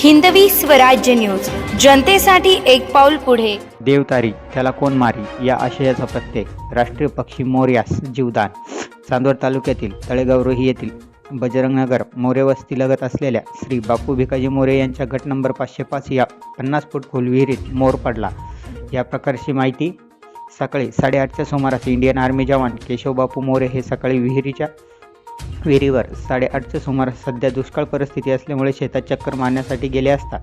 Hindavi Swarajya news. जनतेसाठी एक पाऊल पुढे. देवतारी त्याला कोण मारी या आशयाचा प्रत्येक राष्ट्रीय पक्षी मोर्यास जीवदान. चांदवड तालुक्यातील तळेगाव रोही येथील बजरंगनगर मोरे वस्तीलगत असलेल्या श्री बापू भिकाजी मोरे यांच्या गट नंबर पाचशे पाच या पन्नास फूट खोल विहिरीत मोर पडला. या प्रकारची माहिती सकाळी साडेआठच्या सुमारास इंडियन आर्मी जवान केशव बापू मोरे हे सकाळी विहिरीच्या विहिरीवर साडेआठच्या सुमारास सध्या दुष्काळ परिस्थिती असल्यामुळे शेतात चक्कर मारण्यासाठी गेले असता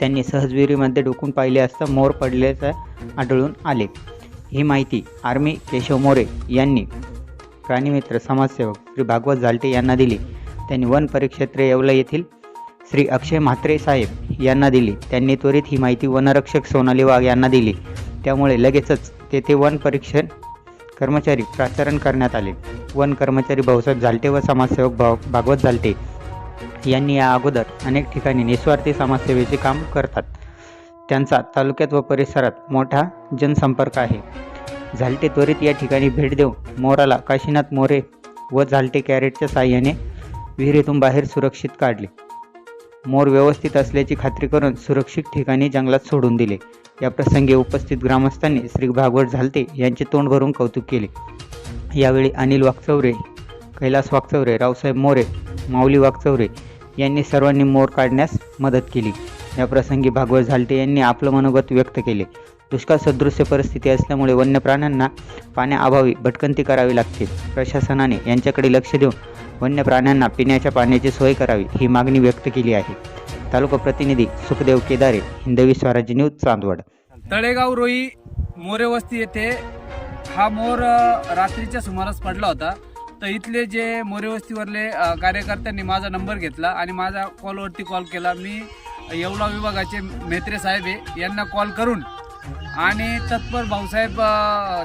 त्यांनी सहज विहिरीमध्ये डोकून पाहिले असता मोर पडल्याचं आढळून आले. ही माहिती आर्मी केशव मोरे यांनी प्राणीमित्र समाजसेवक श्री भागवत झालटे यांना दिली. त्यांनी वन परिक्षेत्र येवला येथील श्री अक्षय म्हात्रे साहेब यांना दिली. त्यांनी त्वरित ही माहिती वनरक्षक सोनाली वाघ यांना दिली. त्यामुळे लगेचच तेथे वन परीक्षण कर्मचारी प्राचारण करण्यात आले. वन कर्मचारी भाऊसाहेब झालटे व समाजसेवक भाव भागवत झालटे यांनी या अगोदर अनेक ठिकाणी निस्वार्थी समाजसेवेचे काम करतात. त्यांचा तालुक्यात व परिसरात मोठा जनसंपर्क आहे. झालटे त्वरित या ठिकाणी भेट देऊन मोराला काशीनाथ मोरे व झालटे कॅरेटच्या साह्याने विहिरीतून बाहेर सुरक्षित काढले. मोर व्यवस्थित असल्याची खात्री करून सुरक्षित ठिकाणी जंगलात सोडून दिले. या प्रसंगी उपस्थित ग्रामस्थांनी श्री भागवत झालते यांचे तोंड भरून कौतुक केले. यावेळी अनिल वाकचौरे कैलास वाकचौरे रावसाहेब मोरे माऊली वाकचौरे यांनी सर्वांनी मोर काढण्यास मदत केली. या प्रसंगी भागवत झालटे यांनी आपलं मनोगत व्यक्त केले. दुष्काळ सदृश्य परिस्थिती असल्यामुळे वन्य प्राण्यांना पाण्याअभावी भटकंती करावी लागते. प्रशासनाने यांच्याकडे लक्ष देऊन वन्य प्राण्यांना पिण्याच्या पाण्याची सोय करावी ही मागणी व्यक्त केली आहे. तालुका प्रतिनिधी सुखदेव केदारे हिंदवी स्वराज्य न्यूज चांदवड. तळेगाव रोई मोरे वस्ती येथे हा मोर रात्रीच्या सुमारास पडला होता. तर इथले जे मोरेवस्तीवरले कार्यकर्त्यांनी माझा नंबर घेतला आणि माझा कॉलवरती कॉल केला. मी येवला विभागाचे मेत्रे साहेब आहे यांना कॉल करून आणि तत्पर भाऊसाहेब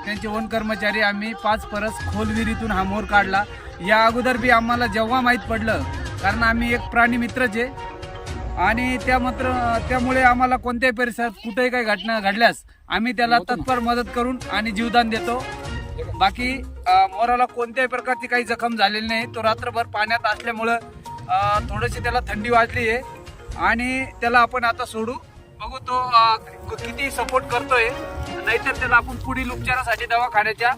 त्यांचे वन कर्मचारी आम्ही पाच परस खोल विहिरीतून हा मोर काढला. या अगोदर बी आम्हाला जेव्हा माहीत पडलं कारण आम्ही एक प्राणी मित्रच आहे आणि त्या मात्र त्यामुळे आम्हाला कोणत्याही परिसरात कुठेही काही घटना घडल्यास आम्ही त्याला तत्पर मदत करून आणि जीवदान देतो. बाकी मोराला कोणत्याही प्रकारची काही जखम झालेली नाही. तो रात्रभर पाण्यात असल्यामुळं थोडीशी त्याला थंडी वाजली आहे. आणि त्याला आपण आता सोडू. बघू तो किती सपोर्ट करतोय. नाहीतर त्याला आपण पुढील उपचारासाठी दवाखान्याच्या